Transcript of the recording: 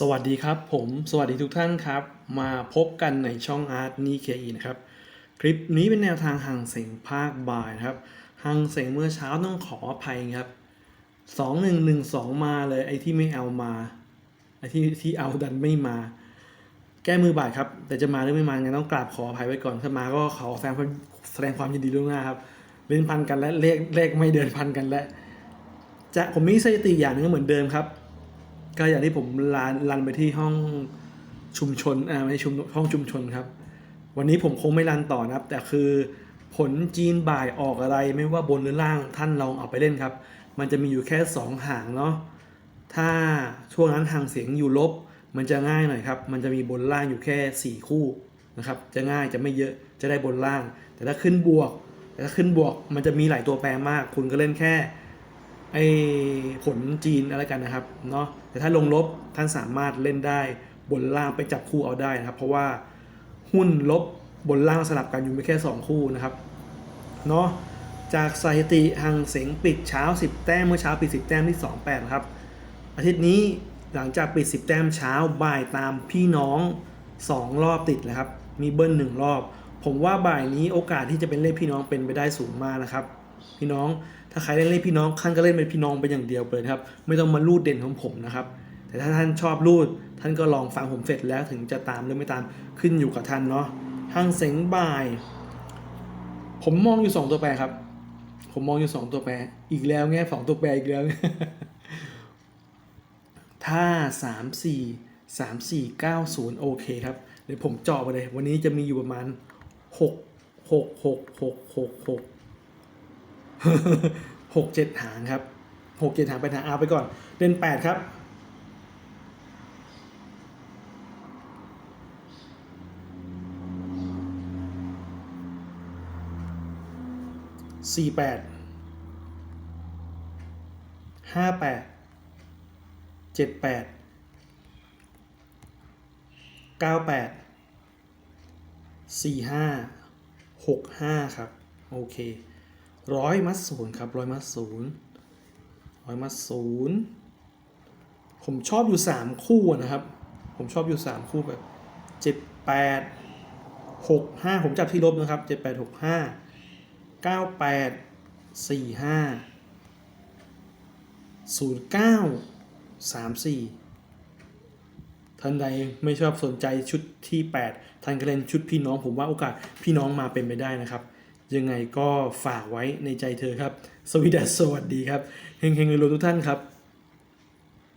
สวัสดีครับผมสวัสดีทุกท่านครับ มาพบกันในช่องอาร์ตนี่เคอีนะครับ คลิปนี้เป็นแนวทางห่างเสียงภาคบ่ายนะครับห่างเสียงเมื่อเช้าต้องขออภัยครับสองหนึ่งหนึ่งสองมาเลยไอ้ที่ไม่เอามาไอ้ที่ที่เอาดันไม่มา แก้มือบ่ายครับ แต่จะมาหรือไม่มางั้นต้องกราบขออภัยไว้ก่อนถ้ามาก็ขอแสดงความแสดงความยินดีล่วงหน้าครับเล่นพันกันและเลขเลขไม่เดินพันกันและจะผมมีสถิติอย่างหนึงเหมือนเดิมครับ ก็อย่างที่ผมรันรันไปที่ห้องชุมชนอ่าไม่ใช่ชุมห้องชุมชนครับ วันนี้ผมคงไม่รันต่อนะครับ แต่คือผลจีนบ่ายออกอะไรไม่ว่าบนหรือล่างท่านลองเอาไปเล่นครับ มันจะมีอยู่แค่ 2 หางเนาะถ้าช่วงนั้นหางเสียงอยู่ลบ มันจะง่ายหน่อยครับ มันจะมีบนล่างอยู่แค่ 4 คู่นะครับ จะง่ายจะไม่เยอะจะได้บนล่าง แต่ถ้าขึ้นบวก แต่ถ้าขึ้นบวกมันจะมีหลายตัวแปรมาก คุณก็เล่นแค่ ไอ้ผลจีนอะไรกันนะครับเนาะแต่ถ้าลงลบท่านสามารถเล่นได้บนล่างไปจับคู่เอาได้นะครับ เพราะว่าหุ้นลบบนล่างสลับกันอยู่ไม่แค่ 2 คู่นะครับเนาะจากสถิติหังเสงปิดเช้า 10 แต้มเมื่อเช้าปิด 10 แต้มที่ 28ครับอาทิตย์นี้หลังจากปิด 10 แต้มเช้าบ่ายตามพี่น้อง 2 รอบติดเลยครับ มีเบิ้ล1รอบ ผมว่าบ่ายนี้โอกาสที่จะเป็นเลขพี่น้องเป็นไปได้สูงมากนะครับ พี่น้อง ถ้าใครเล่นเลขพี่น้องท่านก็เล่นเป็นพี่น้องไปอย่างเดียวเลยครับ ไม่ต้องมาลูดเด่นของผมนะครับ แต่ถ้าท่านชอบลูด ท่านก็ลองฟังผมเสร็จแล้วถึงจะตามหรือไม่ตามขึ้นอยู่กับท่านเนาะห้างเสงบ่าย ผมมองอยู่สองตัวแปรครับ ผมมองอยู่สองตัวแปร อีกแล้วไงสองตัวแปรอีกแล้ว ถ้าสามสี่สามสี่เก้าศูนย์โอเคครับ เดี๋ยวผมเจาะไปเลย วันนี้จะมีอยู่ประมาณหกหกหก หกเจ็ดหางครับหกเจ็ดหางไปทางอาไปก่อนเล่นแปดครับสี่แปดห้าแปดเจ็ดแปดเก้าแปดสี่ห้าหกห้าครับ โอเค ร้อยมัดศูนย์ครับร้อยมัดศูนย์ร้อยมัดศูนย์ผมชอบอยู่สามคู่นะครับ ผมชอบอยู่สามคู่แบบเจ็ดแปดหกห้าผมจับที่ลบนะครับเจ็ดแปดหกห้าเก้าแปดสี่ห้าศูนย์เก้าสามสี่ท่านใดไม่ชอบสนใจชุดที่ 8 ท่านก็เล่นชุดพี่น้องผมว่าโอกาสพี่น้องมาเป็นไปได้นะครับ ยังไงก็ฝากไว้ในใจเธอครับ สวีดัสสวัสดีครับ เฮงๆรวยทุกท่านครับ